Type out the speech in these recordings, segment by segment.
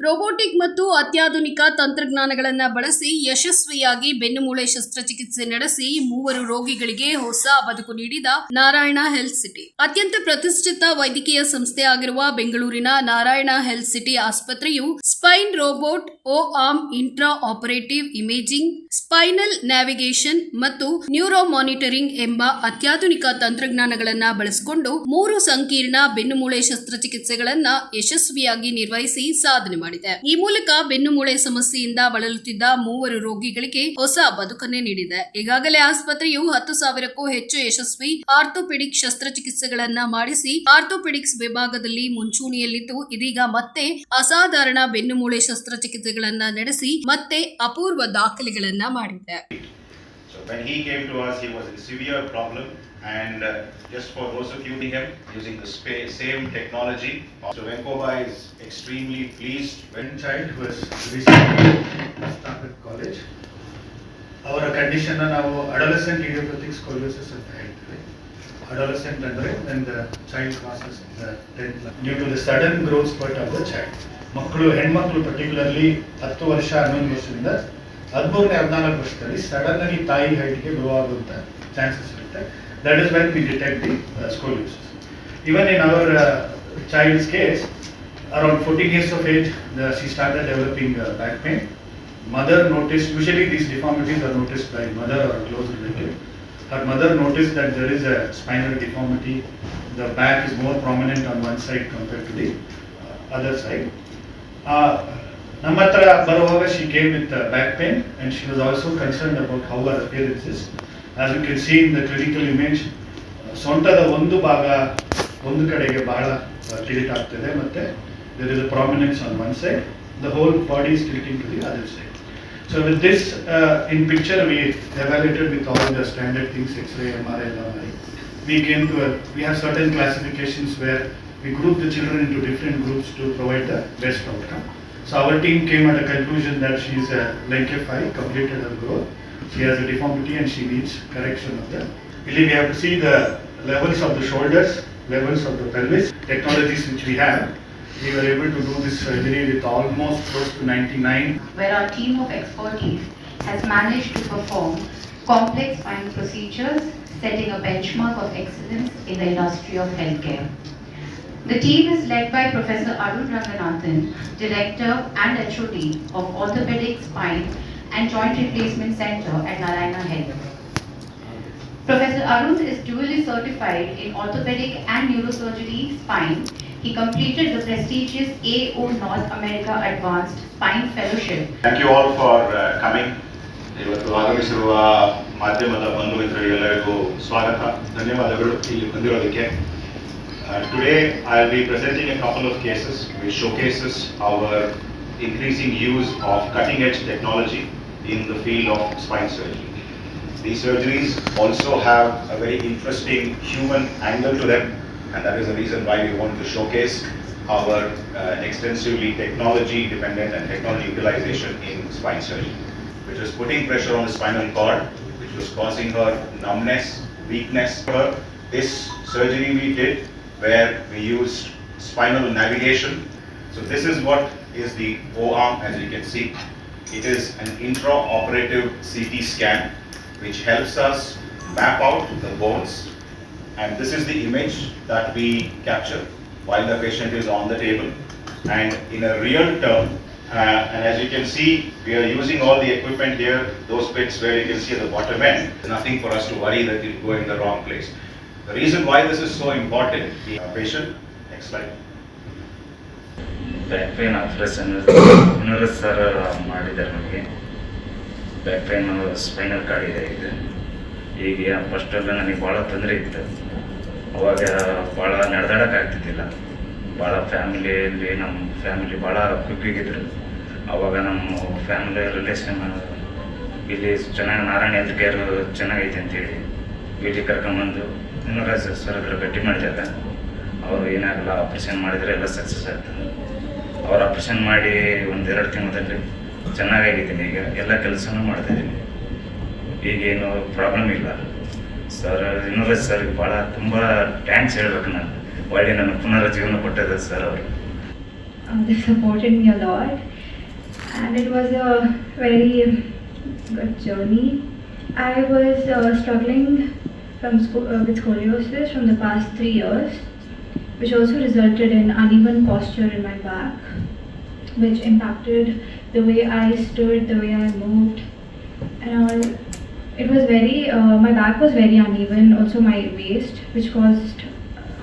Robotic ಮತ್ತು ಅತ್ಯಾಧುನಿಕ ತಂತ್ರಜ್ಞಾನಗಳನ್ನು ಬಳಸಿ ಯಶಸ್ವಿಯಾಗಿ ಬೆನ್ನುಮೂಳೆ ಶಸ್ತ್ರಚಿಕಿತ್ಸೆ ನಡೆಸಿ ಮೂವರು ರೋಗಿಗಳಿಗೆ ಹೊಸ ಬದುಕು ನೀಡಿದ ನಾರಾಯಣ ಹೆಲ್ತ್ ಸಿಟಿ. ಅತ್ಯಂತ ಪ್ರತಿಷ್ಠಿತ ವೈದ್ಯಕೀಯ ಸಂಸ್ಥೆ ಆಗಿರುವ ಬೆಂಗಳೂರಿನ Narayana health city ಆಸ್ಪತ್ರೆಯು spine robot O arm intra operative imaging, spinal navigation ಮತ್ತು ನ್ಯೂರೋ ಮಾನಿಟರಿಂಗ್ ಎಂಬ ಅತ್ಯಾಧುನಿಕ ತಂತ್ರಜ್ಞಾನಗಳನ್ನು ಬಳಸಿಕೊಂಡು ಮೂರು ಸಂಕೀರ್ಣ ಬೆನ್ನುಮೂಳೆ ಶಸ್ತ್ರಚಿಕಿತ್ಸೆಗಳನ್ನ ಯಶಸ್ವಿಯಾಗಿ ನಿರ್ವಹಿಸಿ ಸಾಧನೆ ಮಾಡಿದೆ. ಈ ಮೂಲಕ ಬೆನ್ನುಮೂಳೆ ಸಮಸ್ಯೆಯಿಂದ ಬಳಲುತ್ತಿದ್ದ ಮೂವರು ರೋಗಿಗಳಿಗೆ ಹೊಸ ಬದುಕನ್ನೇ ನೀಡಿದೆ. ಈಗಾಗಲೇ ಆಸ್ಪತ್ರೆಯು ಹತ್ತು ಸಾವಿರಕ್ಕೂ ಹೆಚ್ಚು ಯಶಸ್ವಿ ಆರ್ಥೋಪೆಡಿಕ್ ಶಸ್ತ್ರಚಿಕಿತ್ಸೆಗಳನ್ನ ಮಾಡಿಸಿ ಆರ್ಥೋಪೆಡಿಕ್ಸ್ ವಿಭಾಗದಲ್ಲಿ ಮುಂಚೂಣಿಯಲ್ಲಿದ್ದು ಇದೀಗ ಮತ್ತೆ ಅಸಾಧಾರಣ ಬೆನ್ನುಮೂಳೆ ಶಸ್ತ್ರಚಿಕಿತ್ಸೆಗಳನ್ನ ನಡೆಸಿ ಮತ್ತೆ ಅಪೂರ್ವ ದಾಖಲೆಗಳನ್ನ ಮಾಡಿದೆ. When he came to us, he was in severe problem. And uh, just for those of you him using the same technology. So Venkoba is extremely pleased when who has recently started college. ಅವರ condition ನಾವು adolescent idiopathic scoliosis ಅಂತ ಹೇಳ್ತೀವಿ adolescent ಅಂದ್ರೆ the child crosses the tenth due to the sudden growth spurt of the child ಮಕ್ಕಳು ಹೆಣ್ಮಕ್ಳು particularly ಹತ್ತು ವರ್ಷ ಹನ್ನೊಂದು ವರ್ಷದಿಂದ ಹದಿಮೂರನೇ ಹದಿನಾಲ್ಕು ವರ್ಷದಲ್ಲಿ ಸಡನ್ ಆಗಿ ತಾಯಿ ಹೈಟ್ಗೆ ಗ್ರೋ ಆಗುವಂತ ಚಾನ್ಸಸ್ ಇರುತ್ತೆ That is when we detect the scoliosis even in our child's case, around 14 years of age, the, she started developing uh, back pain. Mother noticed, usually these deformities are noticed by mother or a close relative. Her mother noticed that there is a spinal deformity. The back is more prominent on one side compared to the uh, other side. Uh, ನಮ್ಮ ಹತ್ರ ಬರುವಾಗ she came with uh, back pain and she was also concerned about how her you can see in the critical image, uh, ಸೊಂಟದ ಒಂದು ಭಾಗ ಒಂದು ಕಡೆಗೆ ಬಹಳ tilt ಆಗ್ತದೆ ಮತ್ತೆ there is a prominence on one side, the whole body is tilting to the other side. So with this uh, in picture, we evaluated with all the standard things, X-ray, MRI, MRI. We came to we have certain classifications where we group the children into different groups to provide the best outcome. So our team came at a conclusion that she is a Lenke5, completed her growth. She has a deformity and she needs correction of the. Really, we have to see the levels of the shoulders, levels of the pelvis, technologies which we have. We were able to do this surgery with almost close to 99 where our team of expertise has managed to perform complex spine procedures, setting a benchmark of excellence in the industry of healthcare. The team is led by Professor Arun Ranganathan, Director and HOD of Orthopedic Spine and Joint Replacement Center at Narayana Health. Professor Arun is dually certified in orthopedic and neurosurgery spine. He completed the prestigious AO North America Advanced Spine Fellowship Thank you all for uh, coming. ಇವತ್ತು ಆಗಮಿಸಿರುವ ಮಾಧ್ಯಮದ ಬಂಧು ಮಿತ್ರರಿಗೆಲ್ಲರಿಗೂ ಸ್ವಾಗತ ಧನ್ಯವಾದಗಳು ಇಲ್ಲಿ ಬಂದಿರೋದಕ್ಕೆ today I will be presenting a couple of cases which showcases our increasing use of cutting edge technology in the field of spine surgery. These surgeries also have a very interesting human angle to them, and that is the reason why we want to showcase our uh, extensively technology dependent and technology utilization in spine surgery, which was putting pressure on the spinal cord, which was causing her numbness, weakness. This surgery we did where we used spinal navigation. So this is what is the O-arm as you can see. It is an intraoperative CT scan which helps us map out the bones and this is the image that we capture while the patient is on the table. And in a real term, uh, and as you can see, we are using all the equipment here, those bits where you can see at the bottom end, nothing for us to worry that you'll go in the wrong place. The reason why this is so important, the patient, next slide. Back pain operation ಇನ್ನೂರು sir ಮಾಡಿದ್ದಾರೆ ನಮಗೆ. Back pain spinal cord ಇದೆ ಇದೆ. ಈಗ ಫಸ್ಟೆಲ್ಲ ನನಗೆ ಭಾಳ ತೊಂದರೆ ಇತ್ತು. ಅವಾಗ ಭಾಳ ನಡೆದಾಡೋಕ್ಕಾಗ್ತಿದ್ದಿಲ್ಲ ಭಾಳ ಫ್ಯಾಮಿಲಿಯಲ್ಲಿ ನಮ್ಮ ಫ್ಯಾಮಿಲಿ ಭಾಳ ಕುಗ್ಗಿಗಿದ್ರು ಅವಾಗ ನಮ್ಮ ಫ್ಯಾಮಿಲಿ ರಿಲೇಷನ್ ಇಲ್ಲಿ ಚೆನ್ನಾಗಿ ನಾರಾಯಣ ಹೆಲ್ತ್ ಕೇರ್ ಚೆನ್ನಾಗೈತೆ ಅಂತೇಳಿ ಇಲ್ಲಿ ಕರ್ಕೊಂಬಂದು ಇನ್ನೂರ ಸರ್ ಹತ್ರ ಭೇಟಿ ಮಾಡಿದಾಗ, ಅವರು ಏನಾಗಲ್ಲ ಆಪ್ರೇಷನ್ ಮಾಡಿದರೆ ಎಲ್ಲ ಸಕ್ಸಸ್ ಆಗ್ತದೆ. ಅವ್ರ ಆಪ್ರೇಷನ್ ಮಾಡಿ ಒಂದೆರಡು ತಿಂಗಳಲ್ಲಿ ಚೆನ್ನಾಗಾಗಿದ್ದೀನಿ ಈಗ ಎಲ್ಲ ಕೆಲಸನೂ ಈಗ ಈಗೇನು ಪ್ರಾಬ್ಲಮ್ ಇಲ್ಲ. ಸರ್ ಇನ್ನೊಂದು ಸರ್ ಭಾಳ ತುಂಬ ಟ್ಯಾಂಕ್ಸ್ ಹೇಳಬೇಕು ನಾನು. ಒಳ್ಳೆ ನನ್ನ ಪುನರ್ಜೀವನ ಕೊಟ್ಟದ ಸರ್ ಅವರು. And it was a very good journey. I was uh, struggling from school uh, with scoliosis from the past 3 years. Which also resulted in uneven posture in my back, which impacted the way I stood, the way I moved, and all. It was very, uh, my back was very uneven, also my waist, which caused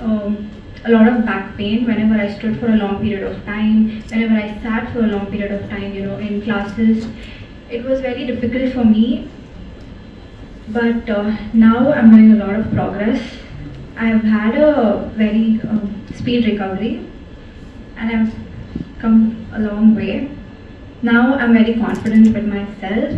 um, a lot of back pain whenever I stood for a long period of time, whenever I sat for a long period of time, you know, in classes. It was very difficult for me, but uh, now I'm doing a lot of progress. I've had a very um, speed recovery and I've come a long way. Now I'm very confident with myself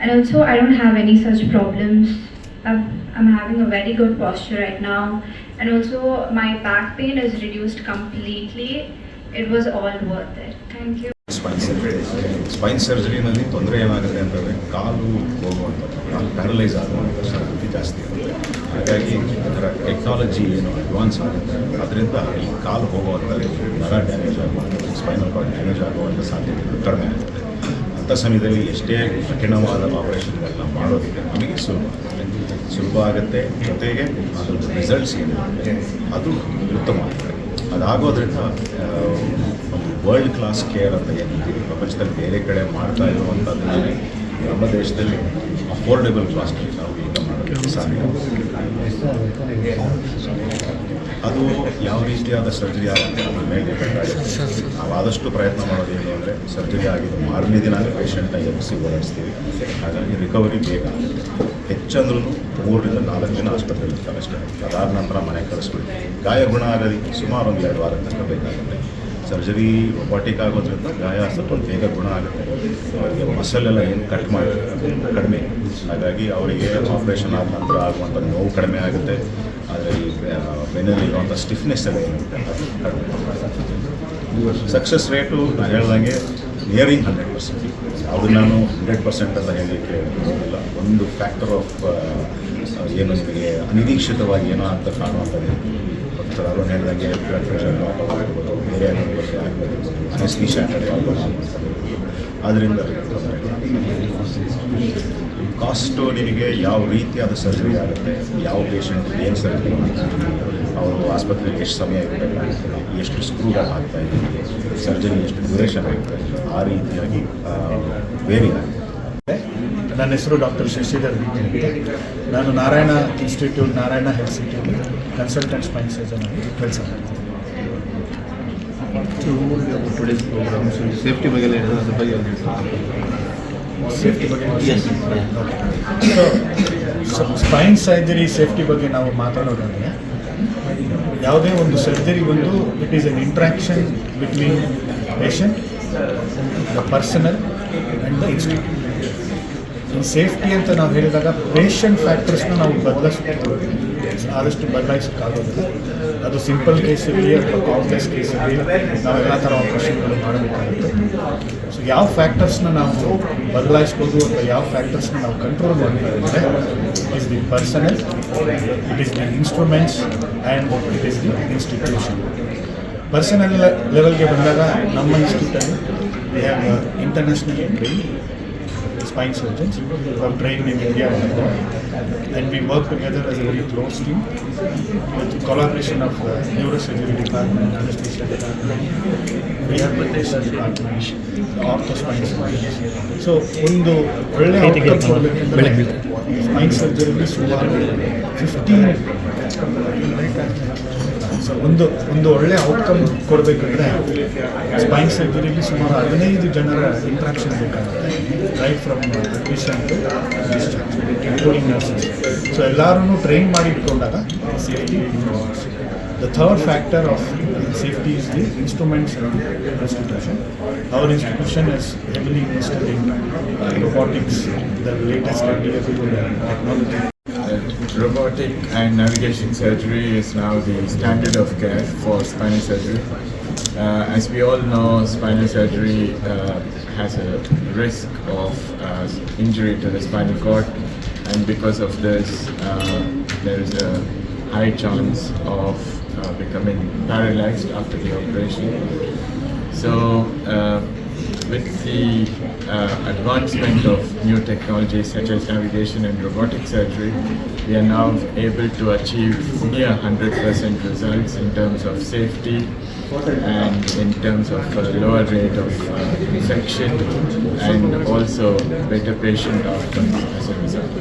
and also I don't have any such problems. I've, I'm having a very good posture right now and also my back pain is reduced completely. It was all worth it. Thank you. Spine surgery spine ಸರ್ಜರಿನಲ್ಲಿ ತೊಂದರೆ ಏನಾಗುತ್ತೆ ಅಂತಂದರೆ ಕಾಲು ಹೋಗುವಂಥದ್ದು ಕಾಲು paralyse ಆಗುವಂಥ ಸಾಧ್ಯತೆ ಜಾಸ್ತಿ ಇರುತ್ತೆ ಹಾಗಾಗಿ ಅದರ ಟೆಕ್ನಾಲಜಿ ಏನು ಅಡ್ವಾನ್ಸ್ ಆಗುತ್ತೆ. ಅದರಿಂದ ಈ ಕಾಲು ಹೋಗುವಂಥ ನರ ಡ್ಯಾಮೇಜ್ ಆಗುವಂಥದ್ದು ಸ್ಪೈನಲ್ ಕಾರ್ಡ್ ಡ್ಯಾಮೇಜ್ ಆಗುವಂಥ ಸಾಧ್ಯತೆಗಳು ಕಡಿಮೆ ಆಗುತ್ತೆ. ಅಂಥ ಸಮಯದಲ್ಲಿ ಎಷ್ಟೇ ಕಠಿಣವಾದ ಆಪರೇಷನ್ಗಳನ್ನ ಮಾಡೋದಕ್ಕೆ ನಮಗೆ ಸುಲಭ ಆಗುತ್ತೆ. ಸುಲಭ ಆಗುತ್ತೆ ಜೊತೆಗೆ ಅದರ ರಿಸಲ್ಟ್ಸ್ ಏನಿರುತ್ತೆ, ಅದು ಉತ್ತಮ ಆಗುತ್ತೆ. ಅದಾಗೋದ್ರಿಂದ ಒಂದು ವರ್ಲ್ಡ್ ಕ್ಲಾಸ್ ಕೇರ್ ಅಂತ ಏನಿದೆ, ಪ್ರಪಂಚದಲ್ಲಿ ಬೇರೆ ಕಡೆ ಮಾಡ್ತಾ ಇರುವಂಥದ್ದು ನಮ್ಮ ದೇಶದಲ್ಲಿ ಅಫೋರ್ಡೆಬಲ್ ಕಾಸ್ಟಲ್ಲಿ ನಾವು ಈಗ ಮಾಡೋದಕ್ಕೆ ಸಾಧ್ಯ ಅದು ಯಾವ ರೀತಿಯಾದ ಸರ್ಜರಿ ಆಗುತ್ತೆ ಅದ್ರ ಮೇಲೆ. ನಾವು ಆದಷ್ಟು ಪ್ರಯತ್ನ ಮಾಡೋದು ಏನು ಅಂದರೆ ಸರ್ಜರಿ ಆಗಿದ್ದು ಮಾರನೇ ದಿನವೇ ಪೇಷಂಟ್ನ ಎಬ್ಬಿಸಿ ಓಡಾಡಿಸ್ತೀವಿ. ಹಾಗಾಗಿ ರಿಕವರಿ ಬೇಗ ಹೆಚ್ಚಂದ್ರೂ ಮೂರರಿಂದ ನಾಲ್ಕು ದಿನ ಆಸ್ಪತ್ರೆಯಲ್ಲಿ ಕಳಿಸ್ತಾರೆ ಅದಾದ ನಂತರ ಮನೆಗೆ ಕಳಿಸ್ಬಿಟ್ಟು ಗಾಯ ಗುಣ ಆಗೋದಕ್ಕೆ ಸುಮಾರು ಒಂದು ಎರಡು ವಾರ ತನಕ ಬೇಕಾಗುತ್ತೆ. ಸರ್ಜರಿ ರೊಬಾಟಿಕ್ ಆಗೋದ್ರಿಂದ ಗಾಯ ಸ್ವಲ್ಪ ಬೇಗ ಗುಣ ಆಗುತ್ತೆ. ಅವರಿಗೆ ಮಸಲೆಲ್ಲ ಏನು ಕಟ್ ಮಾಡಿ ಕಡಿಮೆ. ಹಾಗಾಗಿ ಅವರಿಗೆ ಆಪ್ರೇಷನ್ ಆದ ನಂತರ ಆಗುವಂಥ ನೋವು ಕಡಿಮೆ ಆಗುತ್ತೆ. ಆದರೆ ಈ ಬೆನ್ನಲ್ಲಿರುವಂಥ ಸ್ಟಿಫ್ನೆಸ್ ಎಲ್ಲ ಕಡಿಮೆ ಸಕ್ಸಸ್ ರೇಟು ನಾನು ಹೇಳ್ದಂಗೆ ನಿಯರಿಂಗ್ ಹಂಡ್ರೆಡ್ ಪರ್ಸೆಂಟ್ ಅದು ನಾನು ಹಂಡ್ರೆಡ್ ಪರ್ಸೆಂಟ್ ಅಂತ ಹೇಳಲಿಕ್ಕೆ ಹೋಗಿಲ್ಲ ಒಂದು ಫ್ಯಾಕ್ಟರ್ ಆಫ್ ಏನು ನಿಮಗೆ ಅನಿರೀಕ್ಷಿತವಾಗಿ ಏನೋ ಅಂತ ಕಾಣುವಂಥದ್ದು. ಡಾಕ್ಟರ್ ಅರುಣ್ ಹೇಳ್ದಂಗೆ ಬೇರೆ ಆಗ್ಬೋದು ಅನೆಸ್ತೀಶಾ ಆದ್ದರಿಂದ ಕಾಸ್ಟು ನಿಮಗೆ ಯಾವ ರೀತಿಯಾದ ಸರ್ಜರಿ ಆಗುತ್ತೆ ಯಾವ ಪೇಷಂಟ್ ಏನು ಸರ್ಜರಿ ಅವರು ಆಸ್ಪತ್ರೆಗೆ ಎಷ್ಟು ಸಮಯ ಇರಬೇಕಾಗ್ತದೆ ಎಷ್ಟು ಸ್ಕ್ರೂ ಆಗ್ತಾ ಇದೆ ಸರ್ಜರಿ ಎಷ್ಟು ಡ್ಯೂರೇಷನ್ ಆಗುತ್ತೆ ಆ ರೀತಿಯಾಗಿ ವೇರಿ ಆಗುತ್ತೆ ನನ್ನ ಹೆಸರು ಡಾಕ್ಟರ್ ಶಶಿಧರ್ ನಾನು ನಾರಾಯಣ ಇನ್ಸ್ಟಿಟ್ಯೂಟ್ ನಾರಾಯಣ ಹೆಲ್ತ್ ಸಿಟಿಯಲ್ಲಿ ಕನ್ಸಲ್ಟೆಂಟ್ ಸ್ಪೈನ್ ಸರ್ಜನ್ ಆಗಿ ಕೆಲಸ ಮಾಡ್ತೀವಿ ಟುಡೇಸ್ ಪ್ರೋಗ್ರಾಮ್ ಸೇಫ್ಟಿ ಬಗ್ಗೆ ಅದ್ರ ಬಗ್ಗೆ ಸೇಫ್ಟಿ ಬಗ್ಗೆ ಸೊ ಸ್ಪೈನ್ ಸರ್ಜರಿ ಸೇಫ್ಟಿ ಬಗ್ಗೆ ನಾವು ಮಾತಾಡೋದಾದರೆ ಯಾವುದೇ ಒಂದು ಸರ್ಜರಿ ಬಂದು it is an interaction between patient the personal and the institute safety ಅಂತ ನಾವು ಹೇಳಿದಾಗ ಪೇಷಂಟ್ ಫ್ಯಾಕ್ಟರ್ಸ್ನ ನಾವು ಬದಲಾಯಿಸ್ ಆದಷ್ಟು ಬದಲಾಯಿಸೋಕ್ಕಾಗೋದಿಲ್ಲ. ಅದು ಸಿಂಪಲ್ ಕೇಸ್ ಇರಲಿ ಅಥವಾ ಕಾಂಪ್ಲೆಕ್ಸ್ ಕೇಸ್ ಇರಲಿ ಎಲ್ಲ ಥರ ಆಪ್ರೇಷನ್ಗಳು ಮಾಡಬೇಕಾಗುತ್ತೆ. ಸೊ ಯಾವ ಫ್ಯಾಕ್ಟರ್ಸ್ನ ನಾವು ಬದಲಾಯಿಸ್ಬೋದು ಅಥವಾ ಯಾವ ಫ್ಯಾಕ್ಟರ್ಸ್ನ ನಾವು ಕಂಟ್ರೋಲ್ ಮಾಡಬೇಕಾಗುತ್ತೆ is the personal it is the instruments and it is the institution personal ಲೆವೆಲ್ಗೆ ಬಂದಾಗ ನಮ್ಮ ಇನ್ಸ್ಟಿಟ್ಯೂಟಲ್ಲಿ we have international train spine surgeons who have trained in India and abroad. And we work together as a very close team with collaboration of the neurosurgery department, anesthesia department, rehabilitation department, ortho spine surgeons. So ಒಂದು ಒಳ್ಳೆ Spain ಸರ್ಜರಿಲಿ ಸುಮಾರು fifteen ಒಂದು ಒಂದು ಒಳ್ಳೆ outcome ಕೊಡಬೇಕಂದ್ರೆ Spain ಸರ್ಜರಿಲಿ ಸುಮಾರು ಹದಿನೈದು ಜನರ interaction ಬೇಕಾಗುತ್ತೆ. Right from patient including nurses so ಎಲ್ಲರೂ ಟ್ರೈನ್ ಮಾಡಿ ಇಟ್ಕೊಂಡಾಗ safety the third factor of safety is the instruments institution our institution is heavily invested in robotics, the latest technology. Robotic and navigation surgery is now the standard of care for spinal surgery. Uh, as we all know, spinal surgery uh, has a risk of uh, injury to the spinal cord, and because of this, uh, there is a high chance of uh, becoming paralyzed after the operation. So, uh, with the uh, advancement of new technologies such as navigation and robotic surgery, we are now able to achieve near 100% results in terms of safety and in terms of uh, lower rate of uh, infection and also better patient outcomes as a result.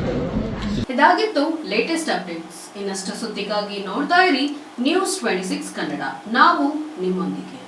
ಇದಾಗಿತ್ತು latest updates ಇನ್ನಷ್ಟು ಸುದ್ದಿಗಾಗಿ ನೋಡ್ತಾ ಇರಿ news twenty six Kannada ನಾವು ನಿಮ್ಮೊಂದಿಗೆ